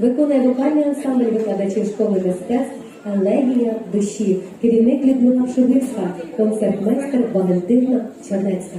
Виконує вокальний ансамбль викладачів школи мистецтв Елегія душі, керівник Людмила Шубівська, концертмейстер Валентина Чернецька.